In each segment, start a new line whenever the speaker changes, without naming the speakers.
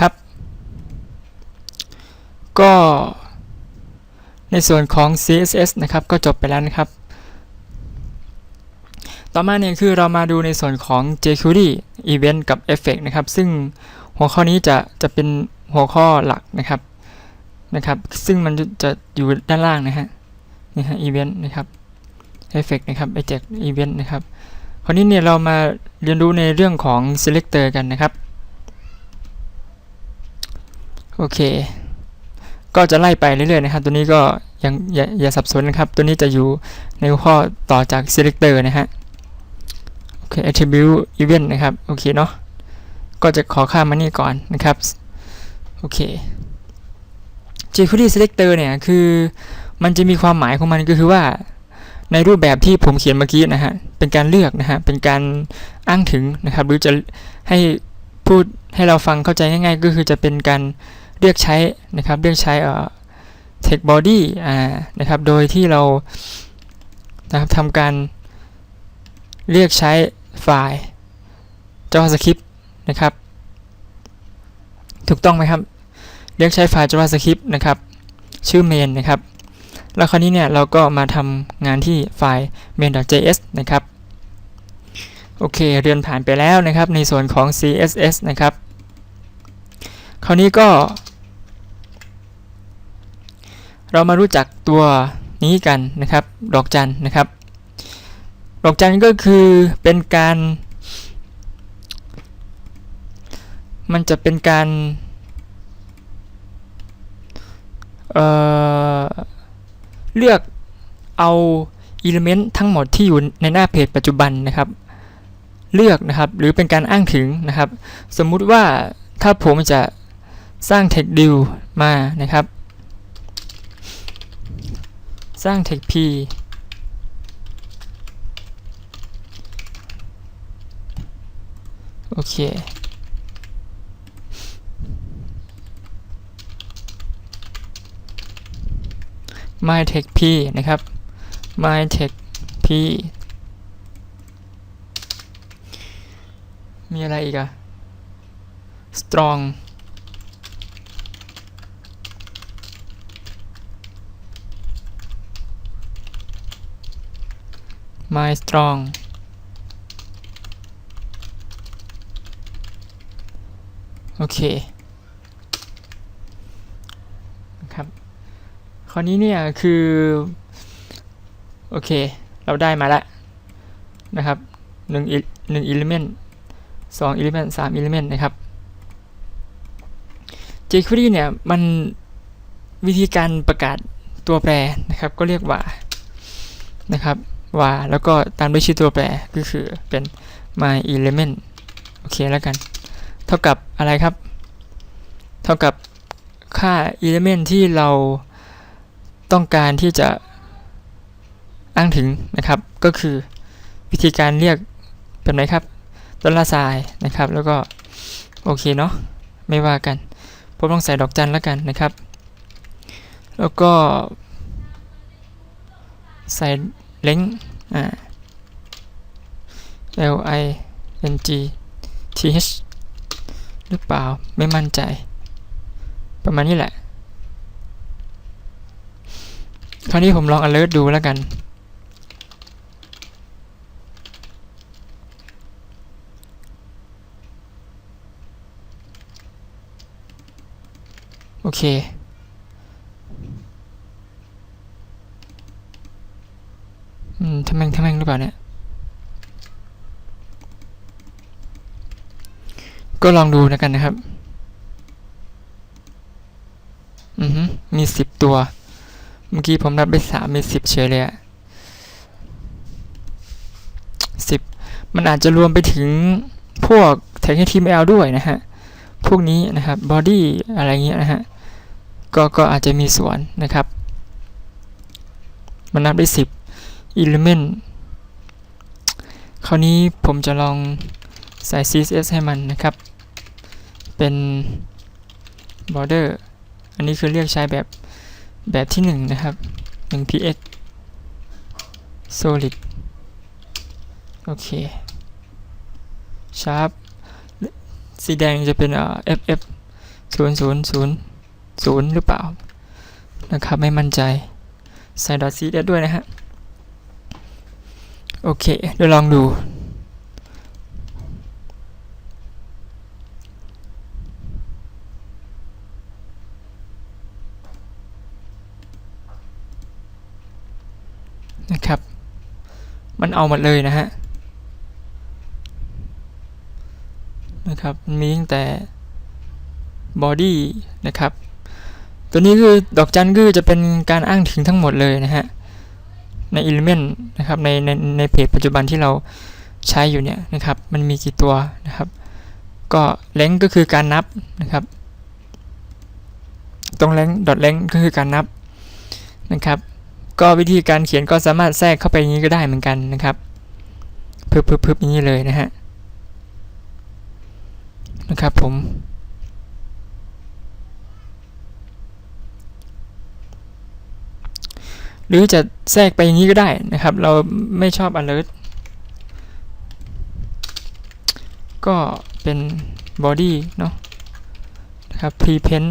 ครับ ก็ในส่วนของ CSS นะครับ ก็จบไปแล้วนะครับ ต่อมาเนี่ยคือเรามาดูในส่วนของ jQuery Event กับ Effect นะครับ ซึ่งหัวข้อนี้จะจะเป็นหัวข้อหลักนะครับนะครับ ซึ่งมันจะอยู่ด้านล่างนะฮะนี่ฮะ Event นะครับ Effect นะครับ Eject Event นะครับ คราวนี้เนี่ยเรามาเรียนรู้ในเรื่องของ Selector กันนะครับ โอเค ก็จะไล่ไปเรื่อยๆนะครับ ตัวนี้ก็ยังอย่าอย่าสับสนนะครับ ตัวนี้จะอยู่ในข้อต่อจาก Selector นะฮะ โอเค Attribute Event นะครับ โอเคเนาะ ก็จะขอข้ามมานี่ก่อนนะครับ โอเค jQuery Selector เนี่ย คือมันจะมีความหมายของมันก็คือว่าในรูปแบบที่ผมเขียนเมื่อกี้นะฮะ เป็นการเลือกนะฮะ เป็นการอ้างถึงนะครับ หรือจะให้พูดให้เราฟังเข้าใจง่ายๆ ก็คือจะเป็นการ เรียกใช้นะครับเรียกใช้เอ่อ text body อ่านะครับโดยที่เรานะครับทำการเรียกใช้ไฟล์ JavaScript นะครับ ถูกต้องไหมครับ เรียกใช้ไฟล์ JavaScript นะครับ ชื่อ main นะครับ แล้วคราวนี้เนี่ยเราก็มาทำงานที่ไฟล์ main.js นะครับ โอเค เรียนผ่านไปแล้วนะครับในส่วนของ CSS นะครับ คราวนี้ก็ เรามารู้จักตัวนี้กันนะครับ ดอกจันนะครับ ดอกจันก็คือเป็นการ มันจะเป็นการเเลือกเอาอิเลเมนต์ทั้งหมดที่อยู่ในหน้าเพจปัจจุบันนะครับ เลือกนะครับหรือเป็นการอ้างถึงนะครับ สมมุติว่าถ้าผมจะสร้าง text div มานะครับ สร้าง text p โอเค my text p นะครับ my text p มีอะไรอีกอะ strong my strong โอเคครับคราวนี้เนี่ยคือ โอเค เราได้มาแล้วนะครับหนึ่งหนึ่งอิเลเมนต์สองอิเลเมนต์สามอิเลเมนต์นะครับ jQuery เนี่ยมันวิธีการประกาศตัวแปรนะครับ ก็เรียกว่านะครับ ว่าแล้วก็ตามด้วยชื่อตัวแปรก็คือเป็น my element โอเคแล้วกัน เท่ากับอะไรครับ เท่ากับค่า element ที่เราต้องการที่จะอ้างถึงนะครับ ก็คือวิธีการเรียกเป็นไหมครับดอลลาร์ไซน์นะครับ แล้วก็ โอเคเนาะไม่ว่ากัน ผมต้องใส่ดอกจันแล้วกันนะครับ แล้วก็ใส่ เล้งอ่า L I N G T H หรือเปล่า ไม่มั่นใจ ประมาณนี้แหละ คราวนี้ผมลอง alert ดูแล้วกัน โอเค อืมทำแม่งทำแม่งหรือเปล่าเนี่ย ก็ลองดูแล้วกันนะครับ อือฮึมีสิบตัว เมื่อกี้ผมนับไปสามมีสิบเฉยเลยอะสิบมันอาจจะรวมไปถึงพวก tag HTML ด้วยนะฮะ พวกนี้นะครับ body อะไรเงี้ยนะฮะ ก็ก็อาจจะมีส่วนนะครับ มันนับได้สิบ element คราวนี้ผมจะลองใส่ CSS ให้มันนะครับ เป็น border อันนี้คือเรียกใช้แบบแบบที่หนึ่งนะครับ 1px solid โอเค sharp สีแดงจะเป็นเอ่อ ff ศูนย์ศูนย์ศูนย์ศูนย์หรือเปล่า นะครับ ไม่มั่นใจ ใส่ .cs ด้วยนะฮะ โอเค เดี๋ยวลองดู นะครับ มันเอาหมดเลยนะฮะ นะครับมันมีตั้งแต่ body นะครับ ตัวนี้คือดอกจันคือจะเป็นการอ้างถึงทั้งหมดเลยนะฮะ ใน element นะครับในในในเพจปัจจุบันที่เราใช้อยู่เนี่ยนะครับมันมีกี่ตัวนะครับก็ length ก็คือการนับนะครับ ตรง length dot length ก็คือการนับนะครับ ก็วิธีการเขียนก็สามารถแทรกเข้าไปอย่างนี้ก็ได้เหมือนกันนะครับพึบพึบพึบอย่างนี้เลยนะฮะนะครับผม หรือจะแทรกไปอย่างนี้ก็ได้นะครับ เราไม่ชอบ alert ก็เป็น body เนาะนะครับ prepend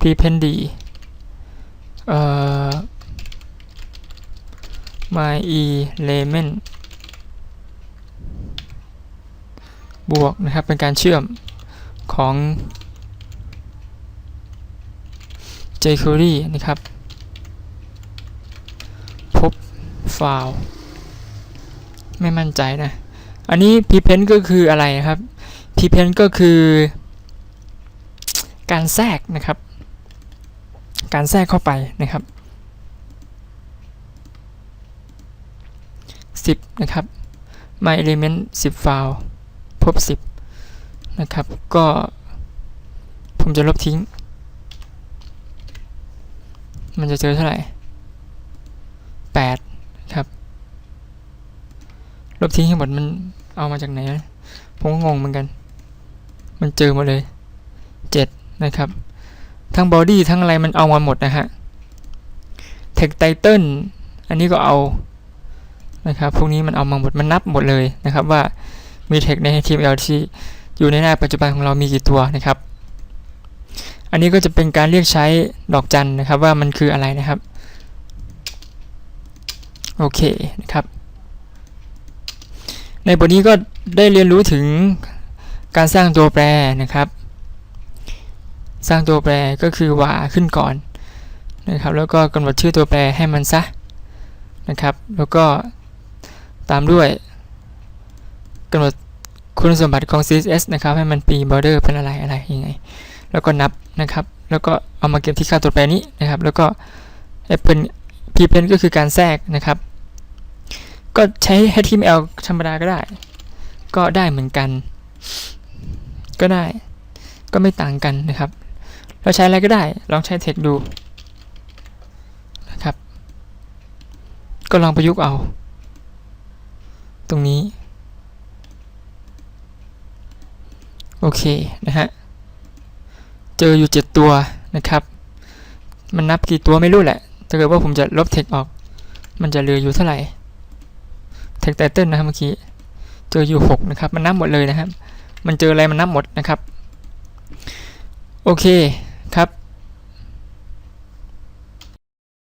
prepend d เอ่อ my element บวกนะครับ เป็นการเชื่อมของ jQuery นะครับ พ ฟล์ไม่มั่นใจนะ อันนี้ prepend ก็คืออะไรครับ prepend ก็คือ การแทรกนะครับ การแทรกเข้าไปนะครับ10นะครับ my element 10ไฟล์พบ 10 นะครับ ก็ผมจะลบทิ้ง มันจะเจอเท่าไหร่ 8 ลบทิ้งให้หมดมันเอามาจากไหนนะผมก็งงเหมือนกัน มันเจอมดเลย7นะครับ ทั้ง body ทั้งอะไรมันเอามาหมดนะฮะ text title อันนี้ก็เอานะครับพวกนี้มันเอามาหมดมันนับหมดเลยนะครับว่ามี text ใน HTML ที่อยู่ในหน้าปัจจุบันของเรามีกี่ตัวนะครับ อันนี้ก็จะเป็นการเรียกใช้ดอกจันนะครับว่ามันคืออะไรนะครับ โอเคนะครับ ในบทนี้ก็ได้เรียนรู้ถึงการสร้างตัวแปรนะครับ สร้างตัวแปรก็คือว่าขึ้นก่อนนะครับ แล้วก็กำหนดชื่อตัวแปรให้มันซะนะครับ แล้วก็ตามด้วยกำหนดคุณสมบัติของ CSS นะครับ ให้มันปี border เป็นอะไรอะไรยังไง แล้วก็นับนะครับ แล้วก็เอามาเก็บที่ค่าตัวแปรนี้นะครับ แล้วก็ append prepend ก็คือการแทรกนะครับ ก็ใช้ HTML ธรรมดาก็ได้ ก็ได้เหมือนกัน ก็ได้ ก็ไม่ต่างกันนะครับ เราใช้อะไรก็ได้ ลองใช้ text ดูนะครับ ก็ลองประยุกต์เอา ตรงนี้ โอเค นะฮะ เจออยู่7ตัวนะครับ มันนับกี่ตัวไม่รู้แหละ ถ้าเกิดว่าผมจะลบ text ออก มันจะเหลืออยู่เท่าไหร่ text title นะครับเมื่อกี้เจออยู่6นะครับมันนับหมดเลยนะครับ มันเจออะไรมันนับหมดนะครับ โอเค